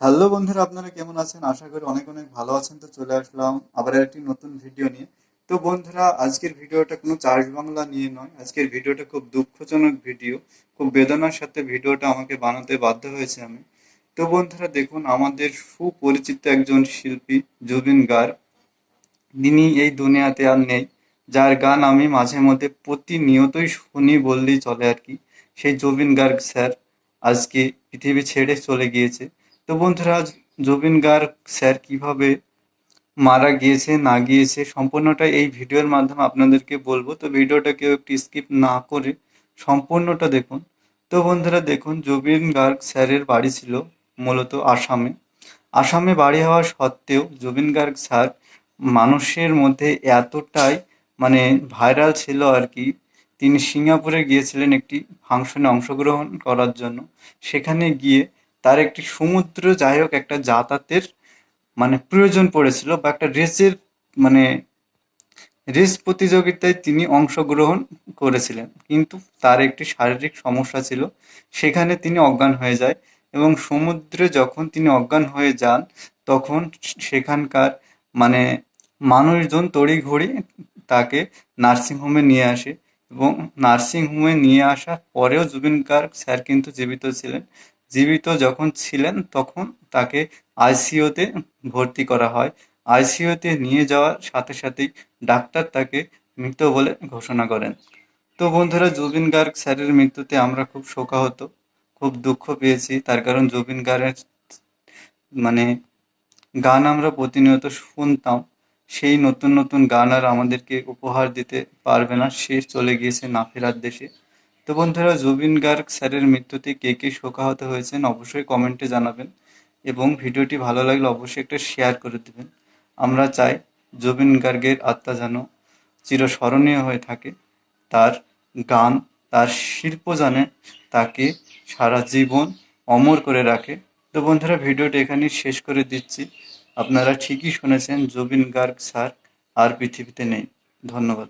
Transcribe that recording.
Hello বন্ধুরা, আপনারা কেমন আছেন? আশা করি অনেক অনেক ভালো আছেন। তো চলে আসলাম আবার একটি নতুন ভিডিও নিয়ে। তো বন্ধুরা, আজকের ভিডিওটা কোনো চার্জ বাংলা নিয়ে নয়। আজকের ভিডিওটা খুব দুঃখজনক ভিডিও। খুব বেদনার সাথে ভিডিওটা আমাকে বানাতে বাধ্য হয়েছে আমি। তো বন্ধুরা, দেখুন, আমাদের সুপরিচিত একজন শিল্পী, জুবিন গার্গ। তিনি এই দুনিয়াতে আর নেই। যার গান আমি মাঝে মধ্যে প্রতিনিয়তই শুনি বললেই চলে আর কি। সেই জুবিন গার্গ স্যার আজকে পৃথিবী ছেড়ে চলে গিয়েছে। তো বন্ধুরা, জুবিন গার্গ স্যার কীভাবে মারা গিয়েছে, না গিয়েছে, সম্পূর্ণটা এই ভিডিওর মাধ্যমে আপনাদেরকে বলব। তো ভিডিওটা কেউ একটু স্কিপ না করে সম্পূর্ণটা দেখুন। তো বন্ধুরা, দেখুন, জুবিন গার্গ স্যারের বাড়ি ছিল মূলত আসামে। আসামে বাড়ি হওয়া সত্ত্বেও জুবিন গার্গ স্যার মানুষের মধ্যে এতটাই মানে ভাইরাল ছিল আর কি। তিনি সিঙ্গাপুরে গিয়েছিলেন একটি ফাংশনে অংশগ্রহণ করার জন্য। সেখানে গিয়ে তার একটি সমুদ্র যাই হোক একটা যাতায়াতের মানে প্রয়োজন পড়েছিল বা একটা রেসের মানে রেস প্রতিযোগিতায় তিনি অংশগ্রহণ করেছিলেন। কিন্তু তার একটি শারীরিক সমস্যা ছিল, সেখানে তিনি অজ্ঞান হয়ে যায় এবং সমুদ্রে যখন তিনি অজ্ঞান হয়ে যান, তখন সেখানকার মানে মানুষজন তড়িঘড়ি তাকে নার্সিংহোমে নিয়ে আসে এবং নার্সিংহোমে নিয়ে আসার পরেও জুবিন গার্গ স্যার কিন্তু জীবিত ছিলেন। জীবিত যখন ছিলেন, তখন তাকে আইসিইউতে ভর্তি করা হয়। আইসিইউতে নিয়ে যাওয়ার সাথে সাথেই ডাক্তার তাকে মৃত বলে ঘোষণা করেন। তো বন্ধুরা, জুবিন গার্গ স্যারের মৃত্যুতে আমরা খুব শোকাহত, খুব দুঃখ পেয়েছি। তার কারণ জুবিন গার্গের মানে গান আমরা প্রতিনিয়ত শুনতাম। সেই নতুন নতুন গান আর আমাদেরকে উপহার দিতে পারবে না। সে চলে গিয়েছে না ফেরার দেশে। তো বন্ধুরা, জুবিন গার্গ স্যারের মৃত্যুতে কে কে শোকাহত হয়েছেন অবশ্যই কমেন্টে জানাবেন এবং ভিডিওটি ভালো লাগলে অবশ্যই একটা শেয়ার করে দেবেন। আমরা চাই জুবিন গার্গের আত্মা যেন চিরস্মরণীয় হয়ে থাকে, তার গান, তার শিল্প জানে, তাকে সারা জীবন অমর করে রাখে। তো বন্ধুরা, ভিডিওটি এখানেই শেষ করে দিচ্ছি। আপনারা ঠিকই শুনেছেন, জুবিন গার্গ স্যার আর পৃথিবীতে নেই। ধন্যবাদ।